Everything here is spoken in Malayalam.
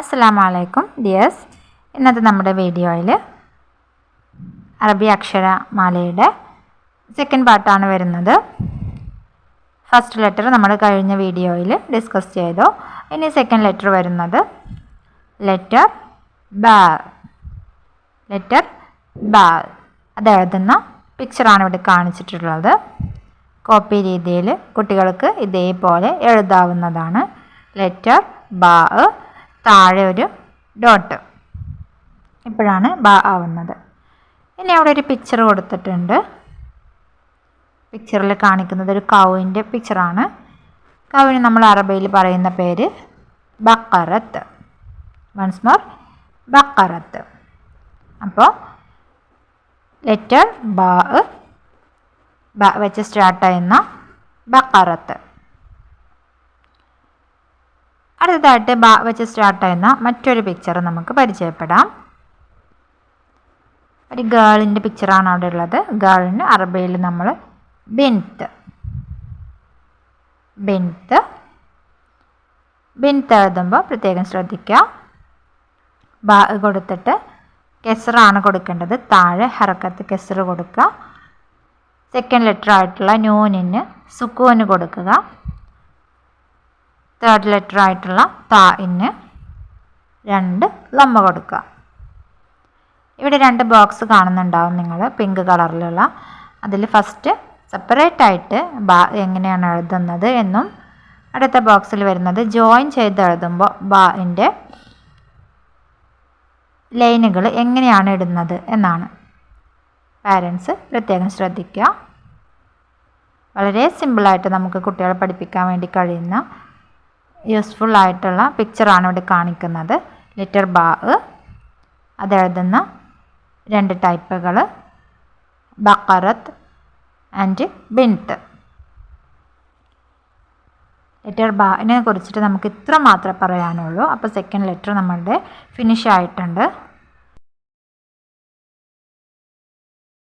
അസ്സലാമു അലൈക്കും ഡിയേഴ്സ്. ഇന്നത്തെ നമ്മുടെ വീഡിയോയിൽ അറബി അക്ഷരമാലയുടെ സെക്കൻഡ് പാർട്ടാണ് വരുന്നത്. ഫസ്റ്റ് ലെറ്റർ നമ്മൾ കഴിഞ്ഞ വീഡിയോയിൽ ഡിസ്കസ് ചെയ്തു. ഇനി സെക്കൻഡ് ലെറ്റർ വരുന്നത് ലെറ്റർ ബ ലെറ്റർ ബ അത് എഴുതുന്ന പിക്ചറാണ് ഇവിടെ കാണിച്ചിട്ടുള്ളത്. കോപ്പി രീതിയിൽ കുട്ടികൾക്ക് ഇതേപോലെ എഴുതാവുന്നതാണ്. ലെറ്റർ ബ താഴെ ഒരു ഡോട്ട് ഇപ്പോഴാണ് ബ ആവുന്നത്. ഇനി അവിടെ ഒരു പിക്ചർ കൊടുത്തിട്ടുണ്ട്. പിക്ചറിൽ കാണിക്കുന്നത് ഒരു കൗവിന്റെ പിക്ചറാണ് കൗവിന് നമ്മൾ അറബിയിൽ പറയുന്ന പേര് ബക്കറത്ത്. Once more ബക്കറത്ത്. അപ്പോൾ ലെറ്റർ ബ ബ വെച്ച് സ്റ്റാർട്ട് ചെയ്യുന്ന ബക്കറത്ത്. അടുത്തതായിട്ട് ബ വെച്ച് സ്റ്റാർട്ട് ചെയ്യുന്ന മറ്റൊരു പിക്ചർ നമുക്ക് പരിചയപ്പെടാം. ഒരു ഗേളിന്റെ പിക്ചറാണ് അവിടെ ഉള്ളത്. ഗേളിന് അറബിയിൽ നമ്മൾ ബിൻത്ത് ബിൻത്ത് ബിൻത്ത് എഴുതുമ്പോൾ പ്രത്യേകം ശ്രദ്ധിക്കുക ബ കൊടുത്തിട്ട് കെസറാണ് കൊടുക്കേണ്ടത്. താഴെ ഹറക്കത്ത് കെസർ കൊടുക്കുക സെക്കൻഡ് ലെറ്റർ ആയിട്ടുള്ള നൂനിന് സുക്കൂന് കൊടുക്കുക. തേർഡ് ലെറ്റർ ആയിട്ടുള്ള താ ഇന് രണ്ട് ലമ്മ കൊടുക്കുക. ഇവിടെ രണ്ട് ബോക്സ് കാണുന്നുണ്ടാവും നിങ്ങൾ പിങ്ക് കളറിലുള്ള അതിൽ ഫസ്റ്റ് സെപ്പറേറ്റ് ആയിട്ട് ബാ എങ്ങനെയാണ് എഴുതുന്നത് എന്നും അടുത്ത ബോക്സിൽ വരുന്നത് ജോയിൻ ചെയ്ത് എഴുതുമ്പോൾ ബാന്റെ ലൈനുകൾ എങ്ങനെയാണ് ഇടുന്നത് എന്നാണ്. പാരൻസ് പ്രത്യേകം ശ്രദ്ധിക്കുക. വളരെ സിമ്പിളായിട്ട് നമുക്ക് കുട്ടികളെ പഠിപ്പിക്കാൻ വേണ്ടി കഴിയുന്ന യൂസ്ഫുൾ ആയിട്ടുള്ള പിക്ചറാണ് ഇവിടെ കാണിക്കുന്നത്. ലിറ്റർ ബാ അത് എഴുതുന്ന രണ്ട് ടൈപ്പുകൾ ബക്കറത്ത് ആൻഡ് ബിൻത്ത്. ലെറ്റർ ബാനെ കുറിച്ചിട്ട് നമുക്ക് ഇത്ര മാത്രമേ പറയാനുള്ളൂ. അപ്പോൾ സെക്കൻഡ് ലെറ്റർ നമ്മളുടെ ഫിനിഷ് ആയിട്ടുണ്ട്.